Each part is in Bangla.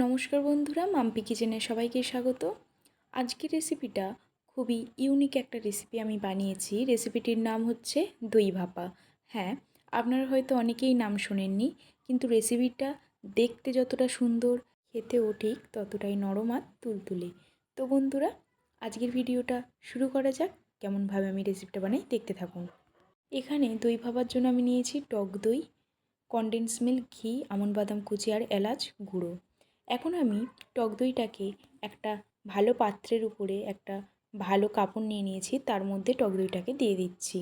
নমস্কার বন্ধুরা, মাম্পি কিচেনে সবাইকে স্বাগত। আজকের রেসিপিটা খুবই ইউনিক একটা রেসিপি আমি বানিয়েছি। রেসিপিটির নাম হচ্ছে দই ভাপা। হ্যাঁ আপনারা হয়তো অনেকেই নাম শোনেননি, কিন্তু রেসিপিটা দেখতে যতটা সুন্দর খেতেও ঠিক ততটাই নরম আর তুলতুলে। তো বন্ধুরা, আজকের ভিডিওটা শুরু করা যাক। কেমনভাবে আমি রেসিপিটা বানাই দেখতে থাকুন। এখানে দই ভাবার জন্য আমি নিয়েছি টক দই কনডেন্স মিল্ক ঘি, আমন বাদাম কুচি আর এলাচ গুঁড়ো। এখন আমি টক দইটাকে একটা ভালো পাত্রের উপরে একটা ভালো কাপড় নিয়ে নিয়েছি, তার মধ্যে টক দইটাকে দিয়ে দিচ্ছি।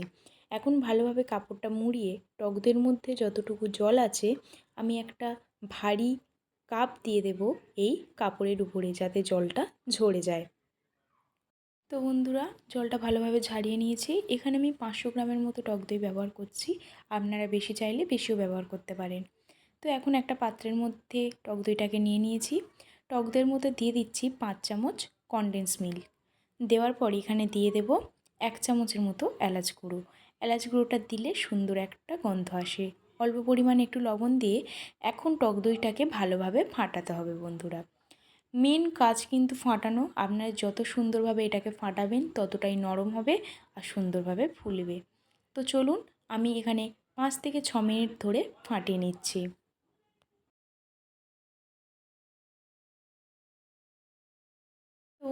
এখন ভালোভাবে কাপড়টা মুড়িয়ে টক দইয়ের মধ্যে যতটুকু জল আছে, আমি একটা ভারী কাপ দিয়ে দেব এই কাপড়ের উপরে যাতে জলটা ঝরে যায়। তো বন্ধুরা, জলটা ভালোভাবে ঝারিয়ে নিয়েছি। এখানে আমি পাঁচশো গ্রামের মতো টক দই ব্যবহার করছি। আপনারা বেশি চাইলে বেশিও ব্যবহার করতে পারেন। তো এখন একটা পাত্রের মধ্যে টক দইটাকে নিয়ে নিয়েছি। টক দইয়ের মধ্যে দিয়ে দিচ্ছি পাঁচ চামচ কনডেন্স মিল্ক দেওয়ার পর এখানে দিয়ে দেব এক চামচের মতো এলাচ গুঁড়ো। এলাচ গুঁড়োটা দিলে সুন্দর একটা গন্ধ আসে। অল্প পরিমাণে একটু লবণ দিয়ে এখন টক দইটাকে ভালোভাবে ফাটাতে হবে বন্ধুরা। মেন কাজ কিন্তু ফাটানো। আপনারা যত সুন্দরভাবে এটাকে ফাটাবেন ততটাই নরম হবে আর সুন্দরভাবে ফুলবে। তো চলুন আমি এখানে পাঁচ থেকে ছ মিনিট ধরে ফাটিয়ে নিচ্ছি।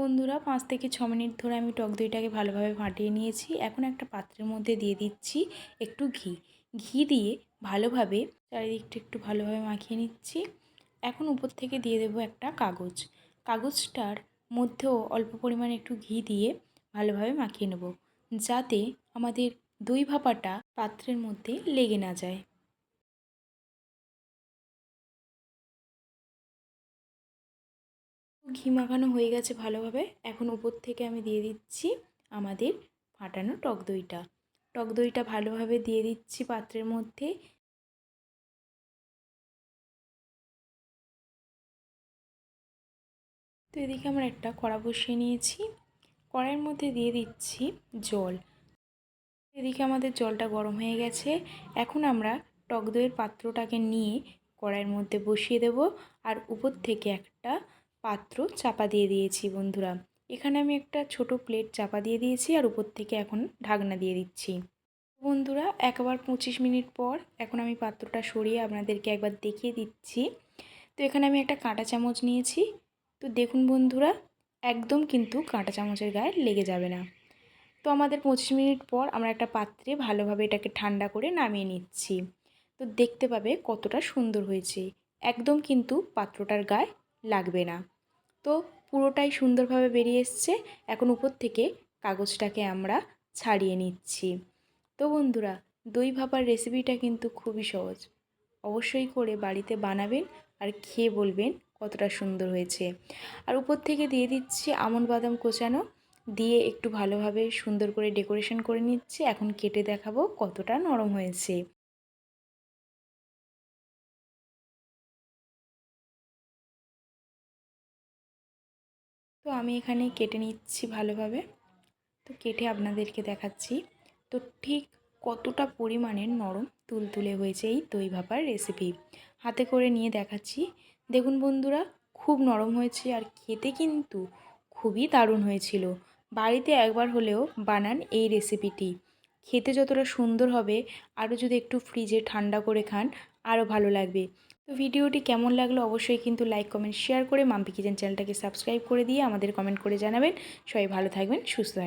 বন্ধুরা, পাঁচ থেকে ছ মিনিট ধরে আমি টক দইটাকে ভালোভাবে ফাটিয়ে নিয়েছি। এখন একটা পাত্রের মধ্যে দিয়ে দিচ্ছি একটু ঘি। ঘি দিয়ে ভালোভাবে চারিদিকটা একটু ভালোভাবে মাখিয়ে নিচ্ছি। এখন উপর থেকে দিয়ে দেব একটা কাগজ। কাগজটার মধ্যেও অল্প পরিমাণে একটু ঘি দিয়ে ভালোভাবে মাখিয়ে নেব, যাতে আমাদের দই ভাপাটা পাত্রের মধ্যে লেগে না যায়। ঘি মাখানো হয়ে গেছে ভালোভাবে। এখন উপর থেকে আমি দিয়ে দিচ্ছি আমাদের ফাটানো টক দইটা। টক দইটা ভালোভাবে দিয়ে দিচ্ছি পাত্রের মধ্যে। তো এদিকে আমরা একটা কড়া বসিয়ে নিয়েছি। কড়াইয়ের মধ্যে দিয়ে দিচ্ছি জল। এদিকে আমাদের জলটা গরম হয়ে গেছে। এখন আমরা টক দইয়ের পাত্রটাকে নিয়ে কড়াইয়ের মধ্যে বসিয়ে দেব। আর উপর থেকে একটা পাত্র চাপা দিয়ে দিয়েছি বন্ধুরা। এখানে আমি একটা ছোট প্লেট চাপা দিয়ে দিয়েছি আর উপর থেকে এখন ঢাকনা দিয়ে দিচ্ছি। বন্ধুরা, একবার পঁচিশ মিনিট পর এখন আমি পাত্রটা সরিয়ে আপনাদেরকে একবার দেখিয়ে দিচ্ছি। তো এখানে আমি একটা কাঁটা চামচ নিয়েছি। তো দেখুন বন্ধুরা, একদম কিন্তু কাঁটা চামচের গায়ে লেগে যাবে না। তো আমাদের পঁচিশ মিনিট পর আমরা একটা পাত্রে ভালোভাবে এটাকে ঠান্ডা করে নামিয়ে নিচ্ছি। তো দেখতে পাবে কতটা সুন্দর হয়েছে। একদম কিন্তু পাত্রটার গায়ে লাগবে না। তো পুরোটাই সুন্দরভাবে বেরিয়ে এসছে। এখন উপর থেকে কাগজটাকে আমরা ছাড়িয়ে নিচ্ছি। তো বন্ধুরা, দই ভাপার রেসিপিটা কিন্তু খুবই সহজ। অবশ্যই করে বাড়িতে বানাবেন আর খেয়ে বলবেন কতটা সুন্দর হয়েছে। আর উপর থেকে দিয়ে দিচ্ছি আমন বাদাম কোচানো। দিয়ে একটু ভালোভাবে সুন্দর করে ডেকোরেশন করে নিচ্ছি। এখন কেটে দেখাবো কতটা নরম হয়েছে। তো আমি এখানে কেটে নিচ্ছি ভালোভাবে। তো কেটে আপনাদেরকে দেখাচ্ছি। তো ঠিক কতটা পরিমাণের নরম তুলতুলে হয়েছে এই দই ভাপার রেসিপি হাতে করে নিয়ে দেখাচ্ছি। দেখুন বন্ধুরা, খুব নরম হয়েছে আর খেতে কিন্তু খুবই দারুণ হয়েছিল। বাড়িতে একবার হলেও বানান এই রেসিপিটি খেতে যতটা সুন্দর হবে, আরও যদি একটু ফ্রিজে ঠান্ডা করে খান, আরও ভালো লাগবে। তো ভিডিওটি কেমন লাগল অবশ্যই কিন্তু লাইক কমেন্ট শেয়ার করে মাম্পি কিচেন চ্যানেলটাকে সাবস্ক্রাইব করে দিয়ে আমাদের কমেন্ট করে জানাবেন। সবাই ভালো থাকবেন, সুস্থ থাকবেন।